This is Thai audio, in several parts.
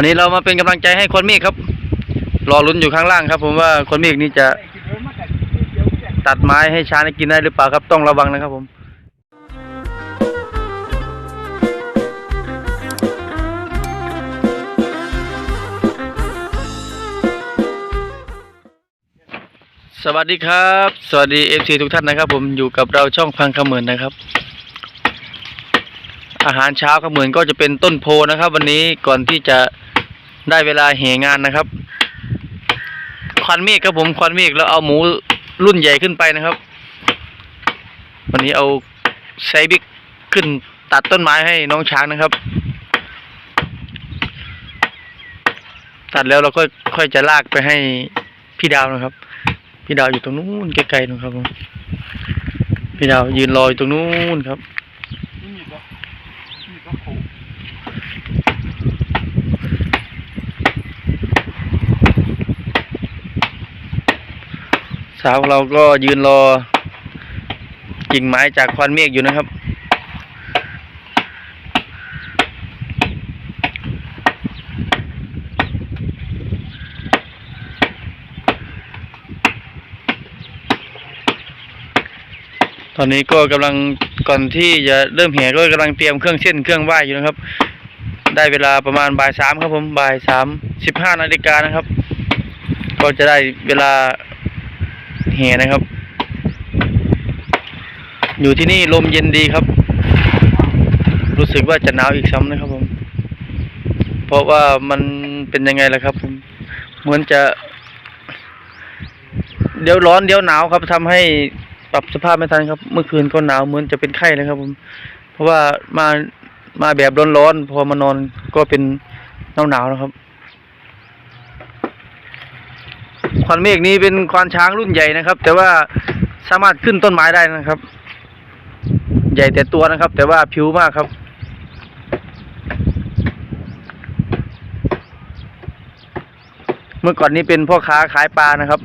วันนี้เรามาเป็นกำลังใจให้คนเมฆครับ รอลุ้นอยู่ข้างล่างครับ ผมว่าคนเมฆนี่จะตัดไม้ให้ช้างได้กินได้หรือเปล่าครับ ต้องระวังนะครับผมสวัสดีครับ สวัสดีเอฟซีทุกท่านนะครับ ผมอยู่กับเราช่องพังขมื่นนะครับ อาหารเช้าขมื่นก็จะเป็นต้นโพนะครับ วันนี้ก่อนที่จะ ได้เวลาเหงานนะครับ ควันเมฆครับผมควันเมฆแล้วเอาหมูรุ่นใหญ่ขึ้นไปนะครับ วันนี้เอาไซบิกขึ้นตัดต้นไม้ให้น้องช้างนะครับ ตัดแล้วเราก็ค่อยจะลากไปให้พี่ดาวนะครับ พี่ดาวอยู่ตรงนู้นไกลๆนะครับผมพี่ดาวยืนรออยู่ตรงนู้นครับ สาวเราก็ยืนรอกิ่งไม้จากควันเมฆอยู่นะครับ ตอนนี้ก็กำลังก่อนที่จะเริ่มแห่ก็กำลังเตรียมเครื่องเส้นเครื่องไหว้อยู่นะครับ ได้เวลาประมาณบ่ายสามครับผมบ่ายสามสิบห้านาฬิกานะครับ ก็จะได้เวลา แห่นะครับ อยู่ที่นี่ลมเย็นดีครับ รู้สึกว่าจะหนาวอีกซ้ำนะครับผม เพราะว่ามันเป็นยังไงล่ะครับผมเหมือนจะ เดี๋ยวร้อนเดี๋ยวหนาวครับทำให้ปรับสภาพไม่ทันครับ เมื่อคืนก็หนาวเหมือนจะเป็นไข้เลยครับผม เพราะว่ามามาแบบร้อนๆพอมานอนก็เป็นหนาวๆนะครับ ควันเมฆนี้เป็นควานช้างรุ่นใหญ่นะครับ แต่ว่าสามารถขึ้นต้นไม้ได้นะครับ ใหญ่แต่ตัวนะครับ แต่ว่าผิวมากครับ เมื่อก่อนนี้เป็นพ่อค้าขายปลานะครับ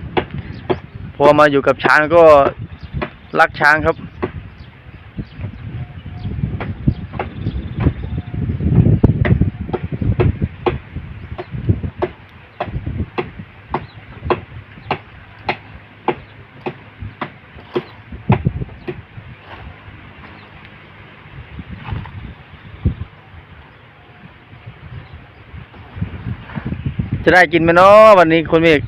พอมาอยู่กับช้างก็รักช้างครับ จะได้กินไหมเนาะวันนี้คุณเมฆ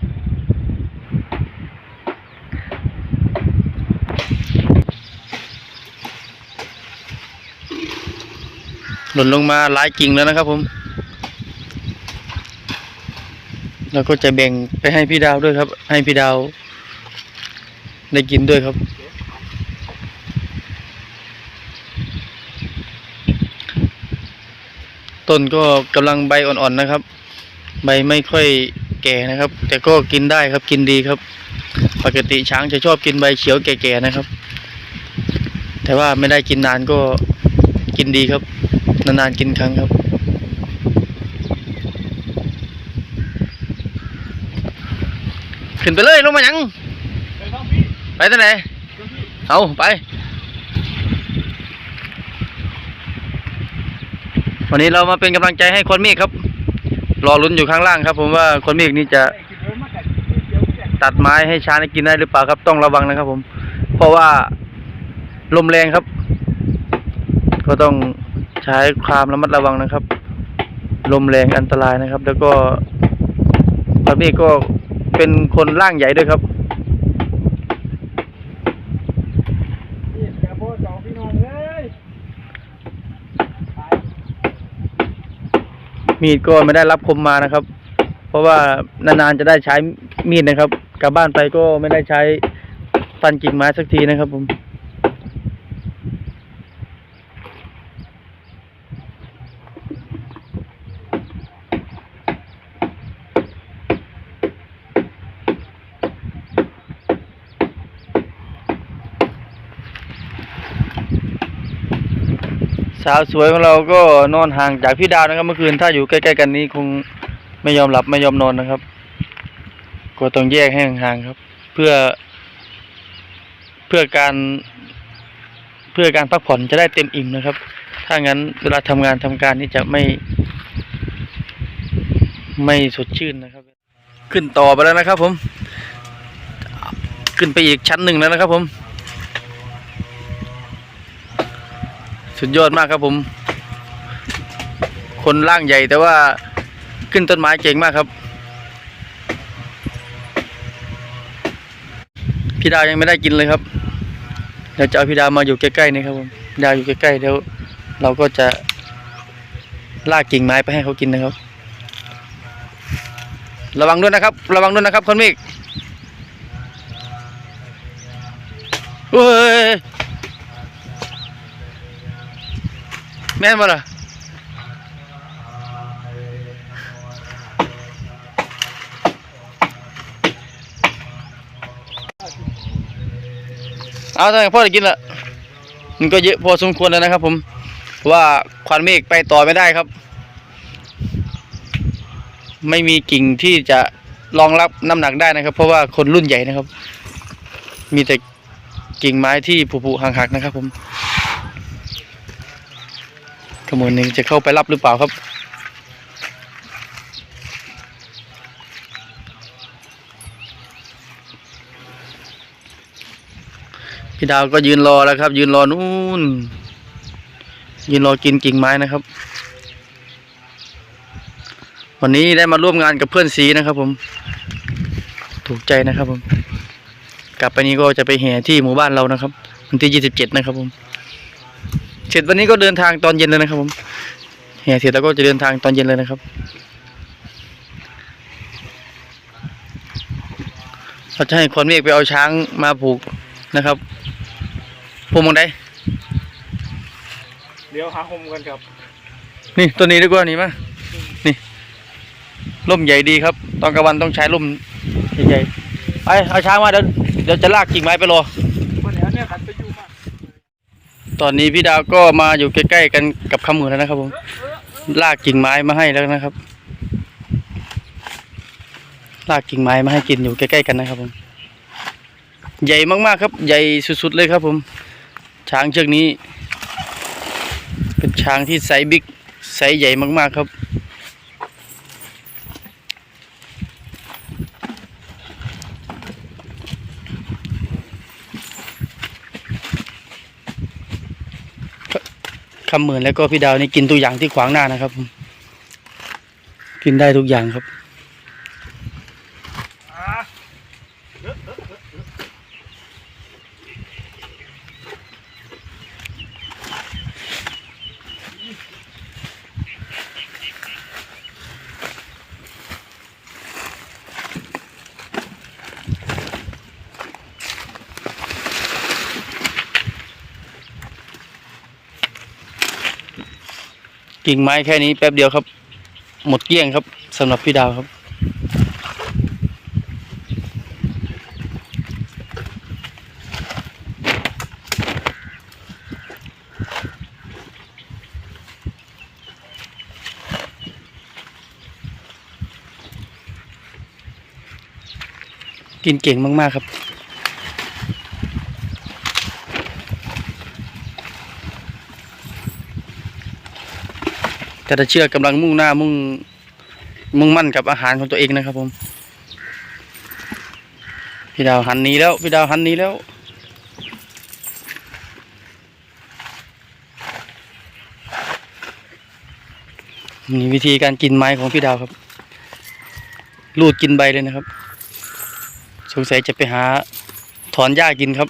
หล่นลงมาหลายกิ่งแล้วนะครับผม แล้วก็จะแบ่งไปให้พี่ดาวด้วยครับ ให้พี่ดาว ได้กินด้วยครับ ต้นก็กำลังใบอ่อนๆนะครับ ใบไม่ค่อยแก่นะครับ แต่ก็กินได้ครับกินดีครับ ปกติช้างจะชอบกินใบเขียวแก่ๆนะครับ แต่ว่าไม่ได้กินนานก็กินดีครับ นานๆกินครั้งครับ ขึ้นไปเลยลงมาหยังไปที่ไหนเอาไป วันนี้เรามาเป็นกำลังใจให้คนเมฆครับ รอลุ้นอยู่ข้างล่างครับผมว่าคนเมฆนี่จะตัดไม้ให้ช้างได้กินได้หรือเปล่าครับต้องระวังนะครับ ผม เพราะว่าลมแรงครับ ก็ต้องใช้ความระมัดระวังนะครับ ลมแรงอันตรายนะครับ แล้วก็คนเมฆก็เป็นคนร่างใหญ่ด้วยครับ มีดก็ไม่ได้รับคมมานะครับ เพราะว่านานๆจะได้ใช้มีดนะครับ กลับบ้านไปก็ไม่ได้ใช้ฟันกิ่งไม้สักทีนะครับผม สาวสวยของเราก็นอนห่างจากพี่ดาวนะครับเมื่อคืนถ้าอยู่ใกล้ๆกันนี้คงไม่ยอมหลับไม่ยอมนอนนะครับ ก็ต้องแยกให้ห่างๆครับ เพื่อ เพื่อการ เพื่อการพักผ่อนจะได้เต็มอิ่มนะครับ ถ้างั้นเวลาทำงานทำการนี่จะไม่ ไม่สดชื่นนะครับ ขึ้นต่อไปแล้วนะครับ ผม ขึ้นไปอีกชั้นหนึ่งแล้วนะครับ ผม สุดยอดมากครับผม คนร่างใหญ่แต่ว่าขึ้นต้นไม้เก่งมากครับ พี่ดาวยังไม่ได้กินเลยครับเดี๋ยวจะเอาพี่ดาวมาอยู่ใกล้ๆนี่ครับผมดาวอยู่ใกล้ๆเดี๋ยวเราก็จะลากกิ่งไม้ไปให้เขากินนะครับ ระวังด้วยนะครับ ระวังด้วยนะครับคนเมฆเฮ้ย แม่นมาล่ะเอาถ้าพ่อจะกินละมันก็เยอะพอสมควรแล้วนะครับ ผมเพราะว่าควันเมฆไปต่อไม่ได้ครับ ไม่มีกิ่งที่จะรองรับน้ำหนักได้นะครับ เพราะว่าคนรุ่นใหญ่นะครับ มีแต่กิ่งไม้ที่ผุๆหักๆนะครับ ผม ขโมยหนึ่งจะเข้าไปรับหรือเปล่าครับ พี่ดาวก็ยืนรอแล้วครับ ยืนรอนู่น ยืนรอกินกิ่งไม้นะครับ วันนี้ได้มาร่วมงานกับเพื่อนสีนะครับผม ถูกใจนะครับผม กลับไปนี้ก็จะไปแห่ที่หมู่บ้านเรานะครับวันที่ยี่สิบเจ็ดนะครับผม เสร็จวันนี้ก็เดินทางตอนเย็นเลยนะครับผมแห่เสร็จแล้วก็จะเดินทางตอนเย็นเลยนะครับเราจะให้คนเมฆไปเอาช้างมาผูกนะครับผูกมองไดเดี๋ยวหาคมกันครับ นี่ตัวนี้ดีกว่านี่มานี่ร่มใหญ่ดีครับ ตอนกลางวันต้องใช้ร่มใหญ่ๆไปเอาช้างมาเดี๋ยวเดี๋ยวจะลากกิ่งไม้ไปรอ วันนี้เนี่ยขัดไปอยู่มาก ตอนนี้พี่ดาวก็มาอยู่ใกล้ๆกันกับคำหมือแล้วนะครับผมลากกิ่งไม้มาให้แล้วนะครับ ลากกิ่งไม้มาให้กินอยู่ใกล้ๆกันนะครับผม ใหญ่มากๆครับ ใหญ่สุดๆเลยครับผม ช้างเชือกนี้ เป็นช้างที่ไซส์บิ๊กไซส์ใหญ่มากๆครับำหมือนแล้วก็พี่ดาวนี่กินตัวอย่างที่ขวางหน้านะครับ กินได้ทุกอย่างครับ กิ่งไม้แค่นี้แป๊บเดียวครับ หมดเกลี้ยงครับสำหรับพี่ดาวครับกินเก่งมาก ๆ ครับ แต่ถ้าเชื่อกำลังมุ่งหน้ามุ่งมุ่งมั่นกับอาหารของตัวเองนะครับผม พี่ดาวหันนี้แล้ว พี่ดาวหันนี้แล้ว นี่วิธีการกินไม้ของพี่ดาวครับ ลูดกินใบเลยนะครับ สงสัยจะไปหาถอนหญ้ากินครับ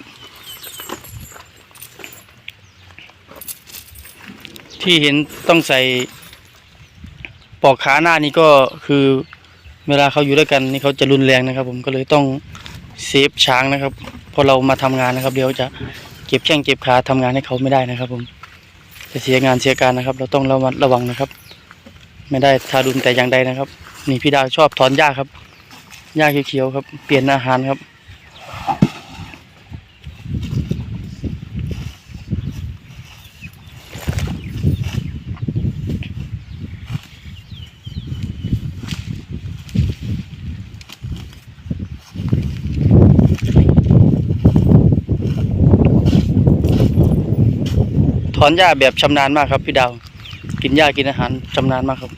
ที่เห็นต้องใส่ ปอกขาหน้านี่ก็คือเวลาเขาอยู่ด้วยกันนี่เขาจะรุนแรงนะครับ ผมก็เลยต้องเซฟช้างนะครับพอเรามาทำงานนะครับ เดี๋ยวจะเก็บแข้งเก็บขาทำงานให้เขาไม่ได้นะครับ ผมจะเสียงานเสียการนะครับ เราต้องระมัดระวังนะครับ ไม่ได้ทารุณแต่อย่างใดนะครับ นี่พี่ดาวชอบถอนหญ้าครับหญ้าเขียวๆครับ เปลี่ยนอาหารครับ ถอนหญ้าแบบชำนาญมากครับ พี่ดาว กินหญ้ากินอาหารชำนาญมากครับ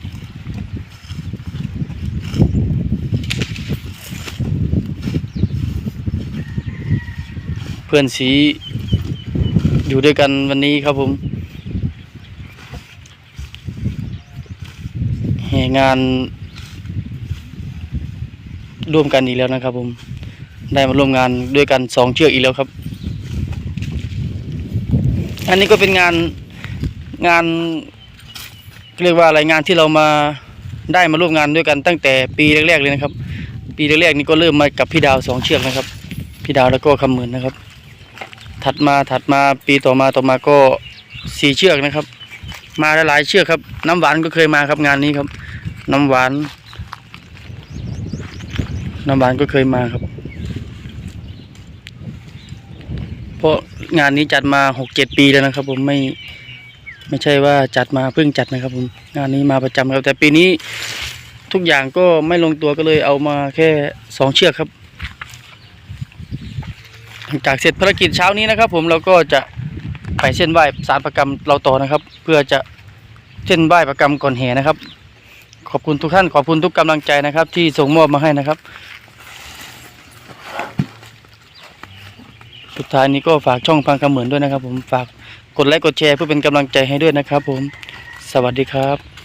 เพื่อนสีอยู่ด้วยกันวันนี้ครับผมแห่งานร่วมกันอีกแล้วนะครับผม ได้มาร่วมงานด้วยกันสองเชือกอีกแล้วครับ อันนี้ก็เป็นงานงานเรียกว่าอะไรงานที่เรามาได้มาร่วมงานด้วยกันตั้งแต่ปีแรกๆเลยนะครับ ปีแรกๆนี่ก็เริ่มมากับพี่ดาวสองเชือกนะครับ พี่ดาวแล้วก็คำหมื่นนะครับ ถัดมาถัดมาปีต่อมาต่อมาก็สี่เชือกนะครับ มาหลายเชือกครับ น้ำหวานก็เคยมาครับงานนี้ครับ น้ำหวาน น้ำหวานก็เคยมาครับ เพราะงานนี้จัดมาหกเจ็ดปีแล้วนะครับ ผมไม่ไม่ใช่ว่าจัดมาเพิ่งจัดนะครับ ผมงานนี้มาประจำครับ แต่ปีนี้ทุกอย่างก็ไม่ลงตัวก็เลยเอามาแค่สองเชือกครับหลังจากเสร็จภารกิจเช้านี้นะครับ ผมเราก็จะไปเส้นไหว้สารประกรรมเราต่อนะครับ เพื่อจะเส้นไหว้ประกรรมก่อนแห่นะครับ ขอบคุณทุกท่านขอบคุณทุกกำลังใจนะครับ ที่ส่งมอบมาให้นะครับ สุดท้ายนี้ก็ฝากช่องพังคำเหมือนด้วยนะครับ ผมฝากกดไลค์กดแชร์เพื่อเป็นกำลังใจให้ด้วยนะครับ ผม สวัสดีครับ